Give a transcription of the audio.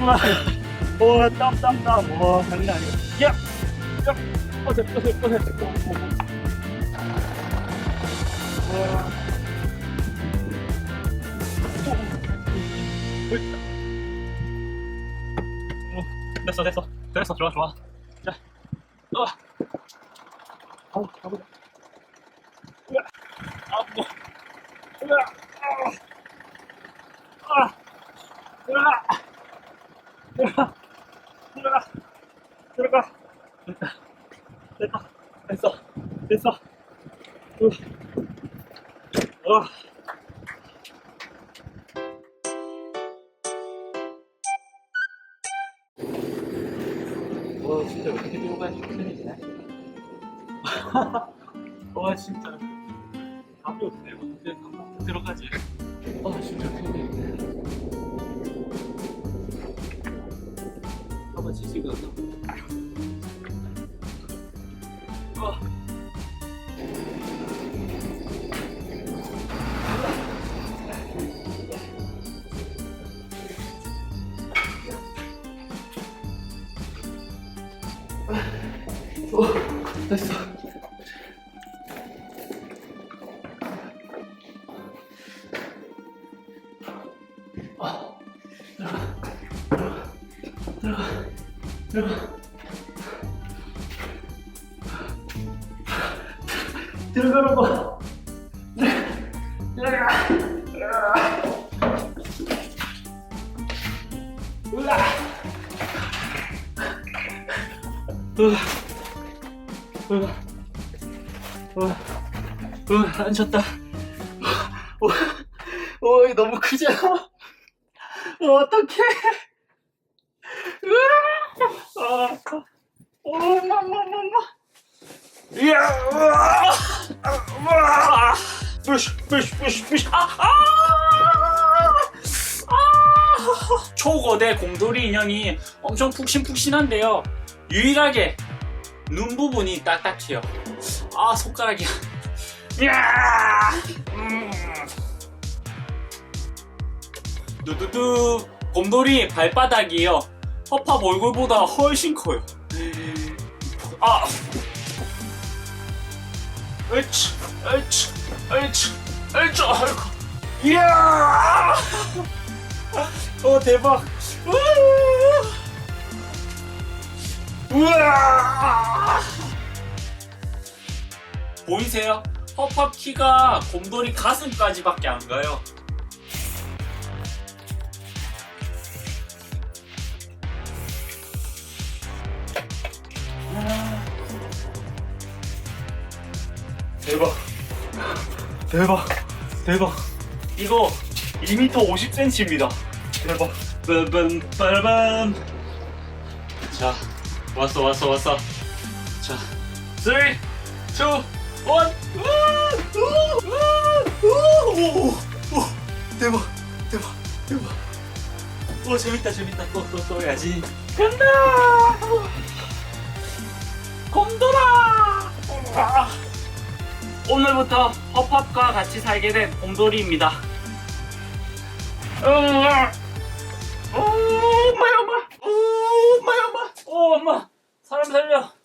오, 땀, 땀, 땀. 와, 장난 아니야. 야! 야! 오, 오, 오. 와. 됐어, 됐어. 됐어, 좋아, 좋아. 자, 어. 아우, 가보자. 으아, 아, 뭐. 으아, 아, 아, 으아. 들어가. 들어가. 들어가. 됐다. 됐다 됐어. 됐어. 우. 어. 와 진짜 어떻게 들어가지 큰일이네? 와 진짜. 답이 없네. 어떻게 감독 들어가지? 아 진짜 큰일 지지가 어. 어, 됐어. 들어가, 들어가. 들어가라고. 들어가. 들어가. 으아. 으아. 으아. 으아. 으아. 앉혔다. 오, 오, 너무 크잖아. 어떡해. 으아. 초거대 곰돌이 인형이 엄청 푹신푹신한데요. 유일하게 눈 부분이 딱딱해요. 아, 손가락이야. 이야, 음. 두두두, 곰돌이 발바닥이요. 허팝 얼굴보다 훨씬 커요. 아, 으치, 으치, 으치, 으치, 아이고. 이야! 어, 대박. 우와! 보이세요? 허팝 키가 곰돌이 가슴까지밖에 안 가요. 대박. 대박. 대박. 이거 2m 50cm입니다. 대박. 빰빰 빠라밤. 자, 왔어 왔어 왔어. 자, 3, 2, 1. 오, 대박. 대박. 대박. 오, 재밌다 재밌다. 또또또 해야지. 간다. 곰돌아. 아. 오늘부터 허팝과 같이 살게 된 곰돌이입니다. 엄마, 엄마, 엄마, 엄마, 엄마, 어, 엄마, 사람 살려.